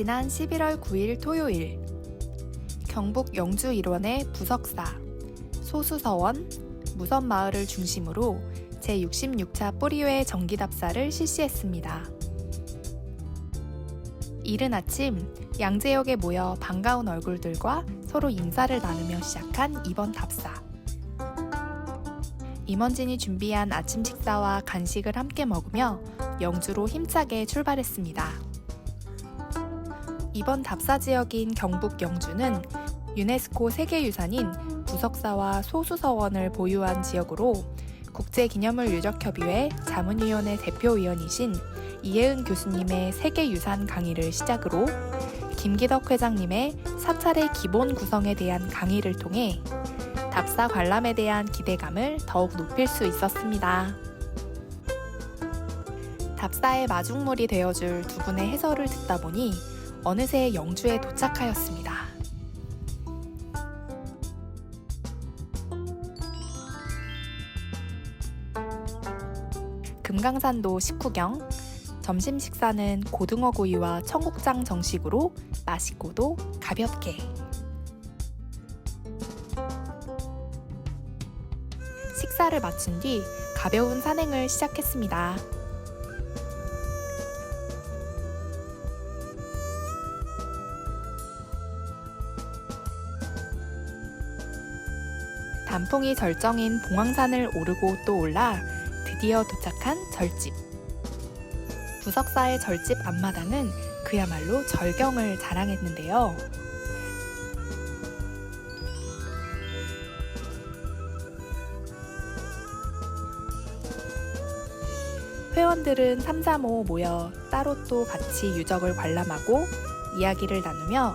지난 11월 9일 토요일 경북 영주 일원의 부석사, 소수서원, 무선마을을 중심으로 제66차 뿌리회 정기답사를 실시했습니다. 이른 아침 양재역에 모여 반가운 얼굴들과 서로 인사를 나누며 시작한 이번 답사. 임원진이 준비한 아침 식사와 간식을 함께 먹으며 영주로 힘차게 출발했습니다. 이번 답사 지역인 경북 영주는 유네스코 세계유산인 부석사와 소수서원을 보유한 지역으로 국제기념물 유적협의회 자문위원회 대표위원이신 이혜은 교수님의 세계유산 강의를 시작으로 김기덕 회장님의 사찰의 기본 구성에 대한 강의를 통해 답사 관람에 대한 기대감을 더욱 높일 수 있었습니다. 답사의 마중물이 되어줄 두 분의 해설을 듣다 보니 어느새 영주에 도착하였습니다. 금강산도 식후경 점심 식사는 고등어 구이와 청국장 정식으로 맛있고도 가볍게 식사를 마친 뒤 가벼운 산행을 시작했습니다. 단풍이 절정인 봉황산을 오르고 또 올라 드디어 도착한 절집. 부석사의 절집 앞마당은 그야말로 절경을 자랑했는데요. 회원들은 3, 3, 5 모여 따로 또 같이 유적을 관람하고 이야기를 나누며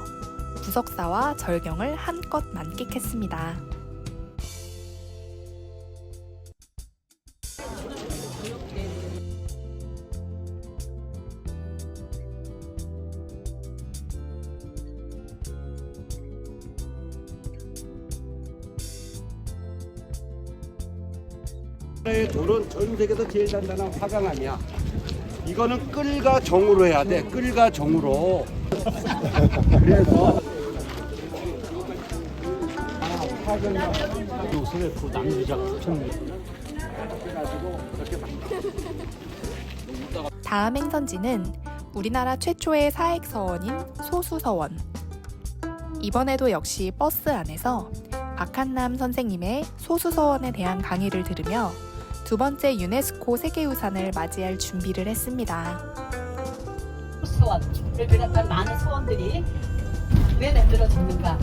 부석사와 절경을 한껏 만끽했습니다. 의 돌은 전 세계에서 제일 단단한 화강암이야. 이거는 끌과 정으로 해야 돼. 끌과 정으로. 그래서 요새 그 남기작 천 다음 행선지는 우리나라 최초의 사액 서원인 소수서원. 이번에도 역시 버스 안에서 박한남 선생님의 소수서원에 대한 강의를 들으며 두 번째 유네스코 세계유산을 맞이할 준비를 했습니다. 소원을 비롯한 많은 소원들이 왜 만들어졌는가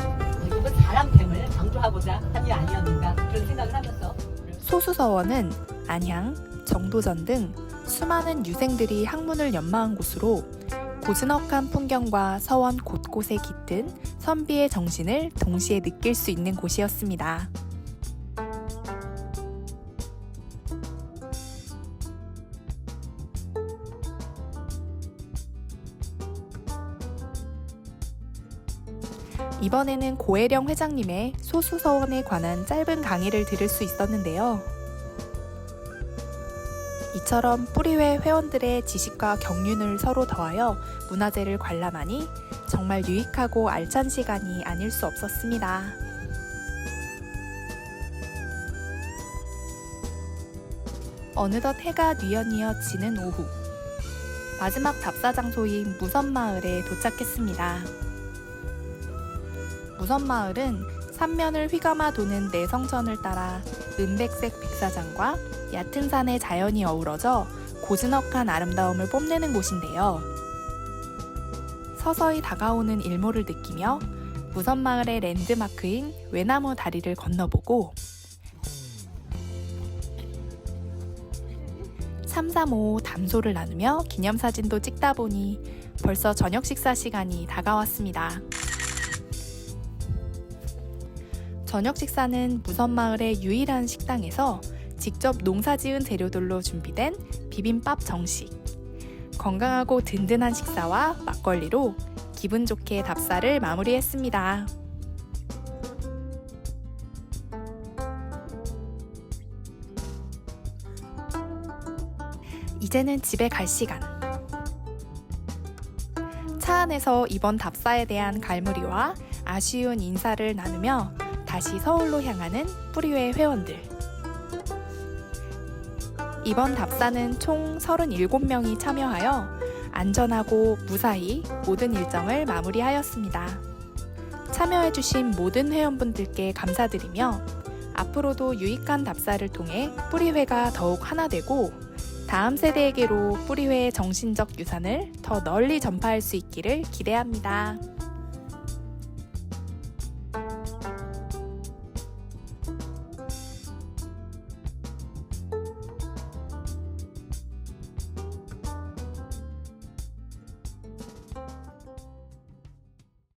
이건 사람됨을 강조하고자 한일 아니었는가 그런 생각을 하면서 소수서원은 안양, 정도전 등 수많은 유생들이 학문을 연마한 곳으로 고즈넉한 풍경과 서원 곳곳에 깃든 선비의 정신을 동시에 느낄 수 있는 곳이었습니다. 이번에는 고혜령 회장님의 소수서원에 관한 짧은 강의를 들을 수 있었는데요. 이처럼 뿌리회 회원들의 지식과 경륜을 서로 더하여 문화재를 관람하니 정말 유익하고 알찬 시간이 아닐 수 없었습니다. 어느덧 해가 뉘엿뉘엿 지는 오후 마지막 답사 장소인 무선마을에 도착했습니다. 무선마을은 삼면을 휘감아 도는 내성천을 따라 은백색 백사장과 얕은 산의 자연이 어우러져 고즈넉한 아름다움을 뽐내는 곳인데요. 서서히 다가오는 일몰을 느끼며 무선마을의 랜드마크인 외나무 다리를 건너보고 335 담소를 나누며 기념사진도 찍다 보니 벌써 저녁 식사 시간이 다가왔습니다. 저녁 식사는 무선마을의 유일한 식당에서 직접 농사 지은 재료들로 준비된 비빔밥 정식. 건강하고 든든한 식사와 막걸리로 기분 좋게 답사를 마무리했습니다. 이제는 집에 갈 시간. 차 서안에서 이번 답사에 대한 갈무리와 아쉬운 인사를 나누며 다시 서울로 향하는 뿌리회 회원들. 이번 답사는 총 37명이 참여하여 안전하고 무사히 모든 일정을 마무리하였습니다. 참여해주신 모든 회원분들께 감사드리며 앞으로도 유익한 답사를 통해 뿌리회가 더욱 하나 되고 다음 세대에게로 뿌리회의 정신적 유산을 더 널리 전파할 수 있기를 기대합니다.